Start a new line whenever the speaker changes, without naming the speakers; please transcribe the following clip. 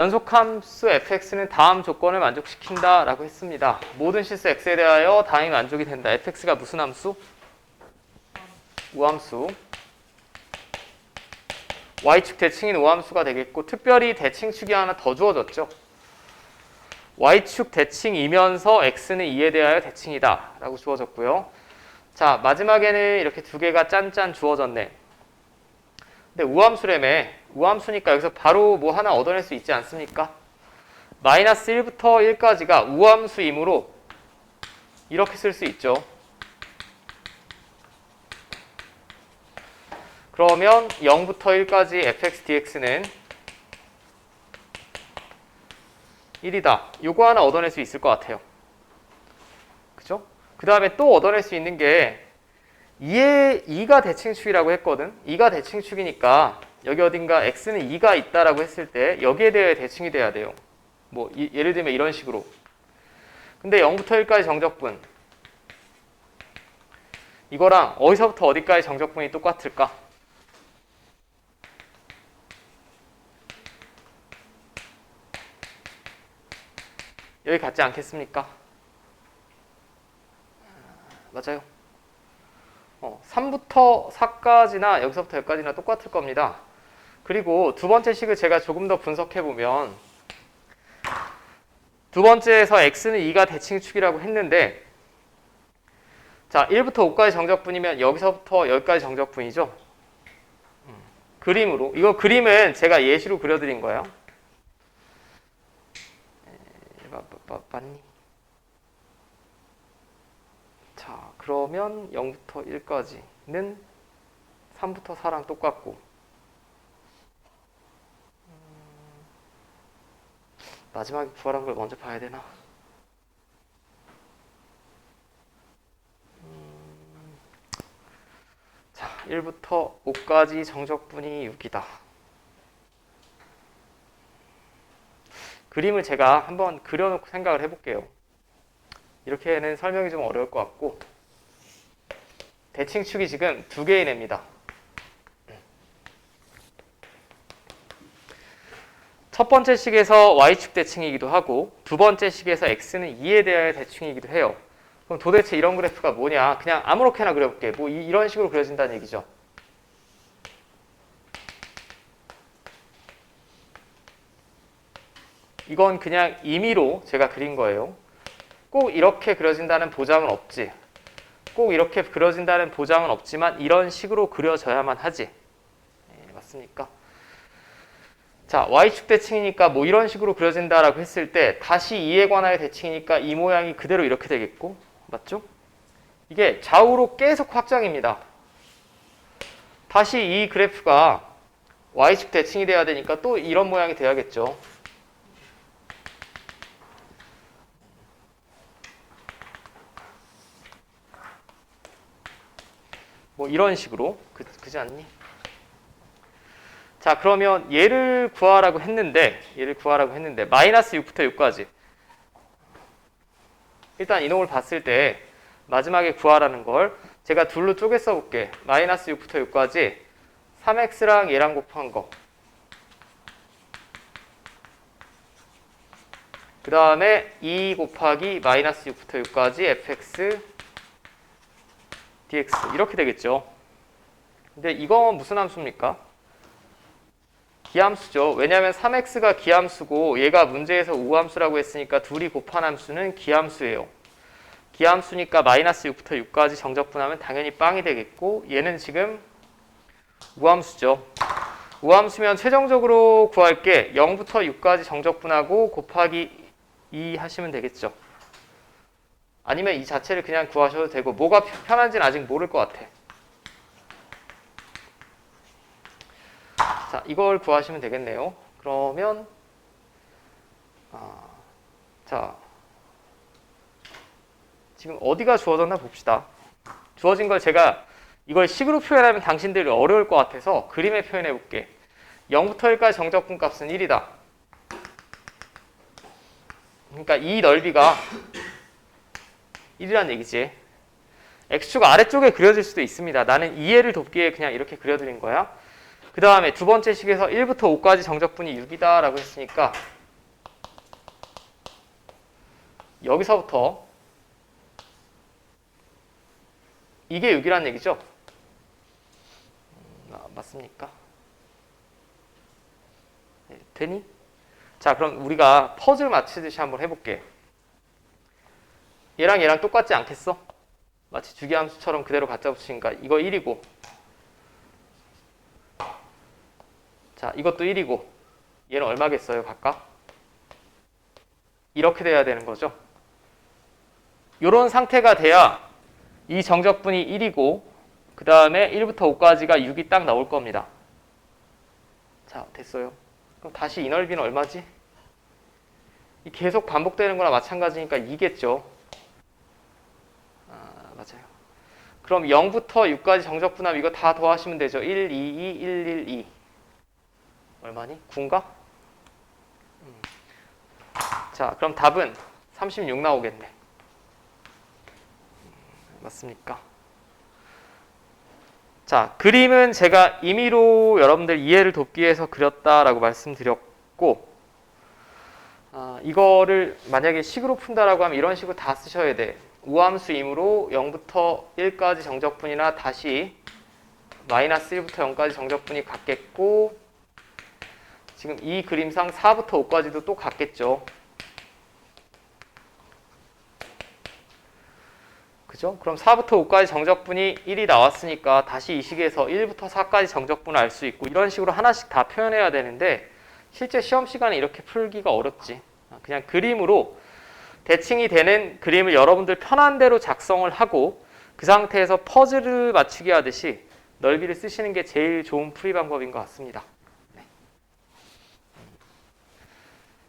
연속함수 fx는 다음 조건을 만족시킨다 라고 했습니다. 모든 실수 x에 대하여 다음이 만족이 된다. fx가 무슨 함수? 우함수. y축 대칭인 우함수가 되겠고 특별히 대칭축이 하나 더 주어졌죠. y축 대칭이면서 x는 2에 대하여 대칭이다 라고 주어졌고요. 자 마지막에는 이렇게 두 개가 짠짠 주어졌네. 근데 우함수래매 우함수니까 여기서 바로 뭐 하나 얻어낼 수 있지 않습니까? 마이너스 1부터 1까지가 우함수이므로 이렇게 쓸 수 있죠. 그러면 0부터 1까지 fx dx는 1이다. 요거 하나 얻어낼 수 있을 것 같아요. 그죠? 그 다음에 또 얻어낼 수 있는 게 2의 2가 대칭축이라고 했거든. 2가 대칭축이니까 여기 어딘가 x는 2가 있다라고 했을 때 여기에 대해 대칭이 돼야 돼요. 뭐 이- 예를 들면 이런 식으로. 근데 0부터 1까지 정적분 이거랑 어디서부터 어디까지 정적분이 똑같을까? 여기 같지 않겠습니까? 맞아요. 어, 3부터 4까지나 여기서부터 여기까지나 똑같을 겁니다. 그리고 두 번째 식을 제가 조금 더 분석해 보면 두 번째에서 x는 2가 대칭축이라고 했는데 자 1부터 5까지 정적분이면 여기서부터 여기까지 정적분이죠. 음, 그림으로 이거 그림은 제가 예시로 그려드린 거예요. 맞니? 자, 그러면 0부터 1까지는 3부터 4랑 똑같고 마지막에 부활한 걸 먼저 봐야 되나? 음, 자, 1부터 5까지 정적분이 6이다. 그림을 제가 한번 그려놓고 생각을 해볼게요. 이렇게는 설명이 좀 어려울 것 같고 대칭축이 지금 두 개의 냅니다. 첫 번째 식에서 y축 대칭이기도 하고 두 번째 식에서 x는 2에 대하여 대칭이기도 해요. 그럼 도대체 이런 그래프가 뭐냐? 그냥 아무렇게나 그려볼게. 뭐 이, 이런 식으로 그려진다는 얘기죠. 이건 그냥 임의로 제가 그린 거예요. 꼭 이렇게 그려진다는 보장은 없지. 꼭 이렇게 그려진다는 보장은 없지만 이런 식으로 그려져야만 하지. 예, 맞습니까? 자, y축 대칭이니까 뭐 이런 식으로 그려진다라고 했을 때 다시 2에 관하여 대칭이니까 이 모양이 그대로 이렇게 되겠고 맞죠? 이게 좌우로 계속 확장입니다. 다시 이 그래프가 y축 대칭이 돼야 되니까 또 이런 모양이 돼야겠죠. 뭐 이런 식으로 그, 그지 않니? 자 그러면 얘를 구하라고 했는데 얘를 구하라고 했는데 마이너스 6부터 6까지 일단 이놈을 봤을 때 마지막에 구하라는 걸 제가 둘로 쪼개 써볼게 마이너스 6부터 6까지 3x랑 얘랑 곱한 거 그 다음에 2 곱하기 마이너스 6부터 6까지 fx dx 이렇게 되겠죠. 근데 이건 무슨 함수입니까? 기함수죠. 왜냐하면 3x가 기함수고 얘가 문제에서 우함수라고 했으니까 둘이 곱한 함수는 기함수예요. 기함수니까 마이너스 6부터 6까지 정적분하면 당연히 빵이 되겠고 얘는 지금 우함수죠. 우함수면 최종적으로 구할 게 0부터 6까지 정적분하고 곱하기 2 하시면 되겠죠. 아니면 이 자체를 그냥 구하셔도 되고 뭐가 편- 편한지는 아직 모를 것 같아. 자, 이걸 구하시면 되겠네요. 그러면 아, 자 지금 어디가 주어졌나 봅시다. 주어진 걸 제가 이걸 식으로 표현하면 당신들이 어려울 것 같아서 그림에 표현해 볼게. 0부터 1까지 정적분 값은 1이다. 그러니까 이 넓이가 1이란 얘기지. x축 아래쪽에 그려질 수도 있습니다. 나는 이해를 돕기에 그냥 이렇게 그려드린 거야. 그 다음에 두 번째 식에서 1부터 5까지 정적분이 6이다 라고 했으니까 여기서부터 이게 6이란 얘기죠? 음, 아, 맞습니까? 네, 되니? 자, 그럼 우리가 퍼즐 맞히듯이 한번 해볼게. 얘랑 얘랑 똑같지 않겠어? 마치 주기함수처럼 그대로 갖다 붙이니까 이거 1이고 자, 이것도 1이고 얘는 얼마겠어요, 각각? 이렇게 돼야 되는 거죠. 이런 상태가 돼야 이 정적분이 1이고 그 다음에 1부터 5까지가 6이 딱 나올 겁니다. 자, 됐어요. 그럼 다시 이 넓이는 얼마지? 이 계속 반복되는 거나 마찬가지니까 2겠죠. 아, 맞아요. 그럼 0부터 6까지 정적분함 이거 다 더하시면 되죠. 1, 2, 2, 1, 1, 2. 얼마니? 9인가? 음. 자, 그럼 답은 36 나오겠네. 음, 맞습니까? 자, 그림은 제가 임의로 여러분들 이해를 돕기 위해서 그렸다라고 말씀드렸고, 아, 이거를 만약에 식으로 푼다라고 하면 이런 식으로 다 쓰셔야 돼. 우함수이므로 0부터 1까지 정적분이나 다시 마이너스 1부터 0까지 정적분이 같겠고, 지금 이 그림상 4부터 5까지도 또 같겠죠. 그죠? 그럼 4부터 5까지 정적분이 1이 나왔으니까 다시 이 식에서 1부터 4까지 정적분을 알 수 있고 이런 식으로 하나씩 다 표현해야 되는데 실제 시험 시간에 이렇게 풀기가 어렵지. 그냥 그림으로 대칭이 되는 그림을 여러분들 편한 대로 작성을 하고 그 상태에서 퍼즐을 맞추기 하듯이 넓이를 쓰시는 게 제일 좋은 풀이 방법인 것 같습니다.